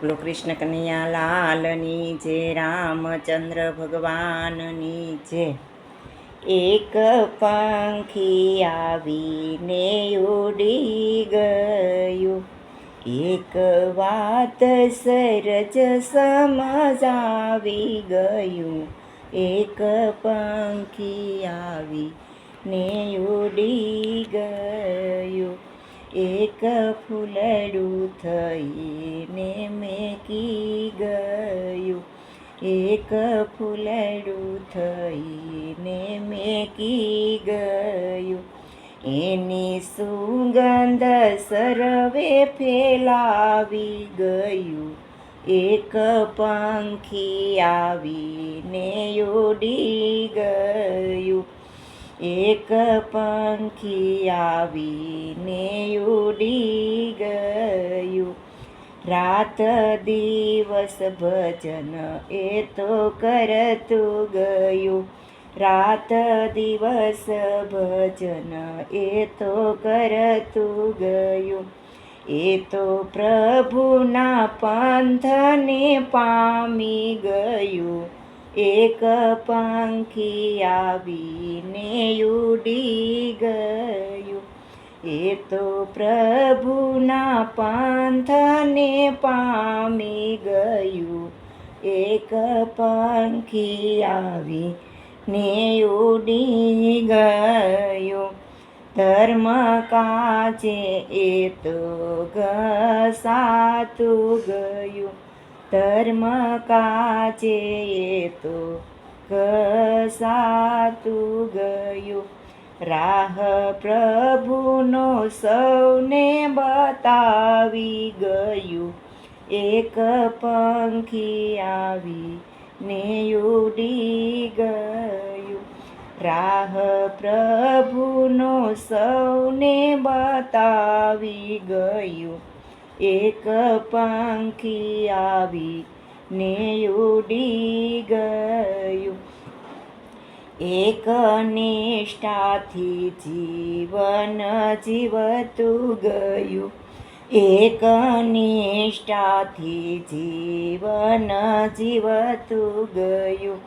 બોલો કૃષ્ણ કનૈયા, લાલની જય રામચંદ્ર ભગવાનની જય એક પંખી આવીને ઉડી ગયું. એક વાત સરજ સમજાવી ગયું. એક પંખી આવી ને ઉડી ગયું. એક ફૂલડું થઈને મેકી ગયું. એક ફૂલડું થઈને મેકી ગયું. એની સુગંધ સરવે ફેલાવી ગયું. એક પંખી આવીને ઉડી ગયું. એક પંખી આવીને ઉડી ગયું રાત દિવસ ભજન એ તો કરતું ગયું રાત દિવસ ભજન એ તો કરતું ગયું એ તો પ્રભુના પંથને પામી ગયું એક પંખી આવીને ઉડી ગયું એ તો પ્રભુના પંથને પામી ગયું એક પંખી આવી ને ઉડી ગયું ધર્મ કાચે એ તો ઘસાતું ગયું ધર્મ કાચે એ તો ઘસાતું ગયું. રાહ પ્રભુનો સૌને બતાવી ગયું. એક પંખી આવી ને ઉડી ગયું. રાહ પ્રભુનો સૌને બતાવી ગયું. એક પંખી આવી ને ઉડી ગયું. એક નિષ્ઠાથી જીવન જીવતું ગયું. એક નિષ્ઠાથી જીવન જીવતું ગયું.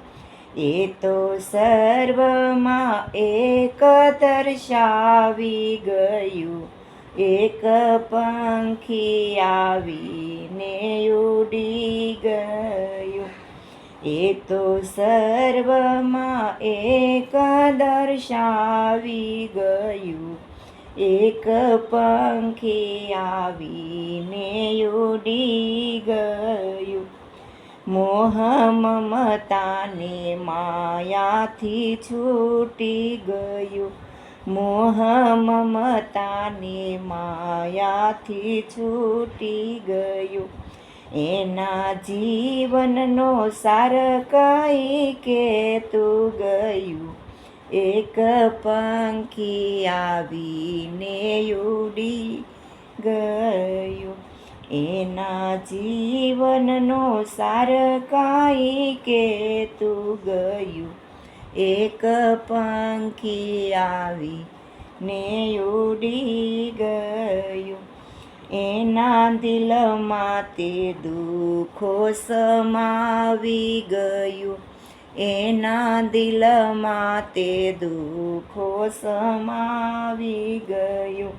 એ તો સર્વમાં એક દર્શાવી ગયું. એક પંખી આવીને ઉડી ગયું. એ તો સર્વમાં એક દર્શાવી ગયું. એક પંખી આવીને ઉડી ગયું. મોહ મમતાની માયાથી છૂટી ગયું. મોહ મમતાની માયાથી છૂટી ગયું. એના જીવનનો સાર કઈ તું ગયું. એક પંખી આવીને ઉડી ગયું. એના જીવનનો સાર કાંઈ કેતું ગયું. એક પંખી આવી ને ઉડી ગયું. એના દિલમાં તે દુઃખો સમાવી ગયું. એના દિલમાં તે દુઃખો સમાવી ગયું.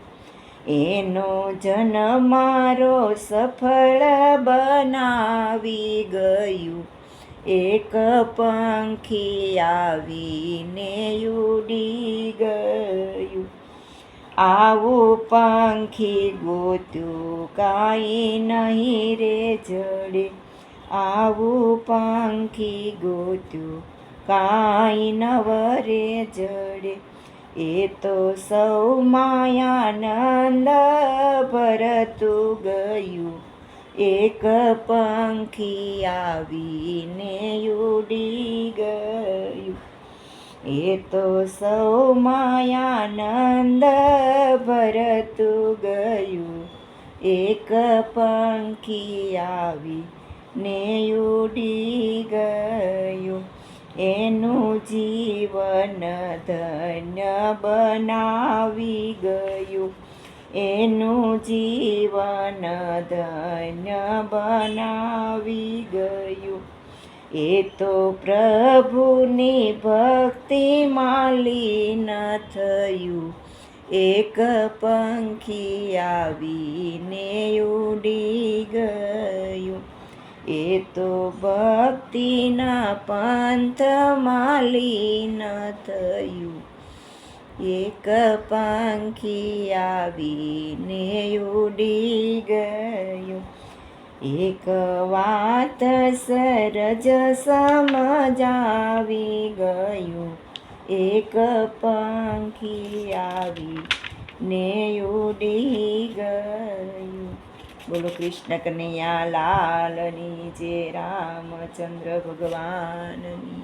એનો જન્મ મારો સફળ બનાવી ગયું. એક પંખી આવીને ઉડી ગયું. આવું પંખી ગોત્યું કાંઈ નહીં રે જડે. આવું પંખી ગોત્યું કાંઈ નવરે જડે. એ તો સૌ માયાનંદ ભરતું ગયું. એક પંખી આવીને ઉડી ગયું. એ તો સૌ માયાનંદ ભરતું ગયું. એક પંખી આવી ને ઉડી ગયું. એનું જીવન ધન્ય બનાવી ગયું. એનું જીવન ધન્ય બનાવી ગયું. એ તો પ્રભુની ભક્તિમાં લીન થયું. એક પંખી આવીને ઉડી ગયું. એ તો ભક્તિના પંથમાં લીન થયું. એક પંખી આવીને ઉડી ગયું. એક વાત સરજ સમજાવી ગયું. એક પંખી આવી ને ઉડી ગયું. બોલો કૃષ્ણ કનૈયા લાલની જે રામચંદ્ર ભગવાનની